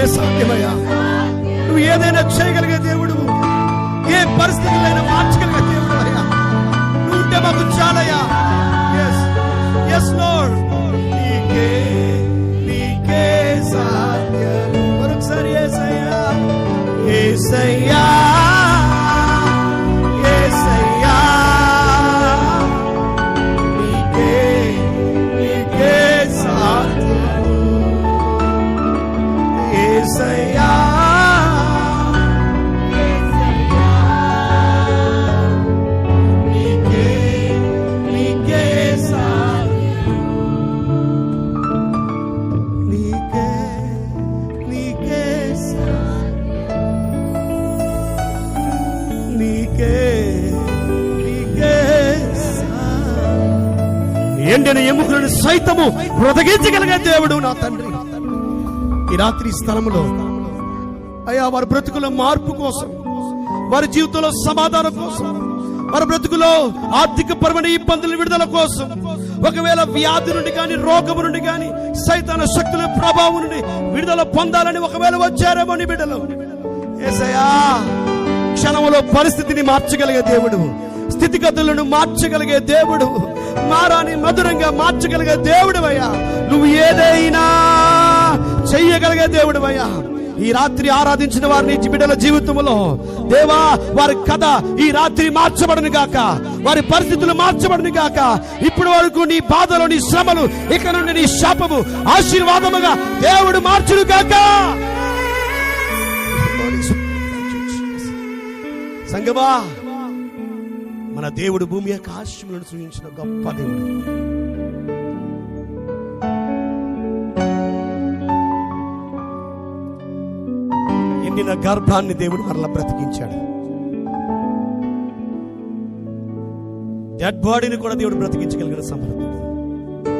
మాత్రమే సాధ్యమయ్యా. నువ్వు ఏదైనా చేయగలిగే దేవుడు. ఏ పరిస్థితులైనా మార్చగలిగే దేవుడు అయ్యా. నువ్వు ఉంటే మాకు చాలయ్యా. ఎస్ ఎస్ లోడ్ నీకే నీకే సాధ్యం. మరొకసారి ఏసయ్యా ఏసయ్యా. ఏసయ్యా. ఏసయ్యా ఎండిన ఎముకలను సైతము బ్రతకించగలిగే దేవుడు నా తండ్రి. ఈ రాత్రి స్థలంలో అయ్యా వారి బ్రతుకులో మార్పు కోసం వారి జీవితంలో సమాధానం కోసం వారి బ్రతుకులో ఆర్థిక పరమైన ఇబ్బందుల విడుదల కోసం ఒకవేళ వ్యాధి నుండి కానీ రోగము నుండి కానీ సైతాన శక్తుల ప్రభావం నుండి విడుదల పొందాలని ఒకవేళ వచ్చారేమో నీ బిడ్డలు. ఏసయ్యా క్షణములో పరిస్థితిని మార్చగలిగే దేవుడు స్థితిగతులను మార్చగలిగే దేవుడు మారాని మధురంగా మార్చగలిగే దేవుడు అయ్యా. నువ్వు ఏదైనా చెయ్యగలిగే దేవుడు అయ్యా. ఈ రాత్రి ఆరాధించిన వారిని బిడ్డల జీవితంలో దేవా వారి కథ ఈ రాత్రి మార్చబడను గాక. వారి పరిస్థితులు మార్చబడను గాక. ఇప్పటి వరకు నీ బాధలు నీ శ్రమలు ఇక నుండి నీ శాపము ఆశీర్వాదముగా దేవుడు మార్చును గాక. సంగమా మన దేవుడు భూమి యొక్క ఆశయములను సృజించిన గొప్ప దేవుడు. ఎండిన గర్భాన్ని దేవుడు మరలా బ్రతికించాడు. డెడ్ బాడీని కూడా దేవుడు బ్రతికించగలిగిన సమర్థుడు.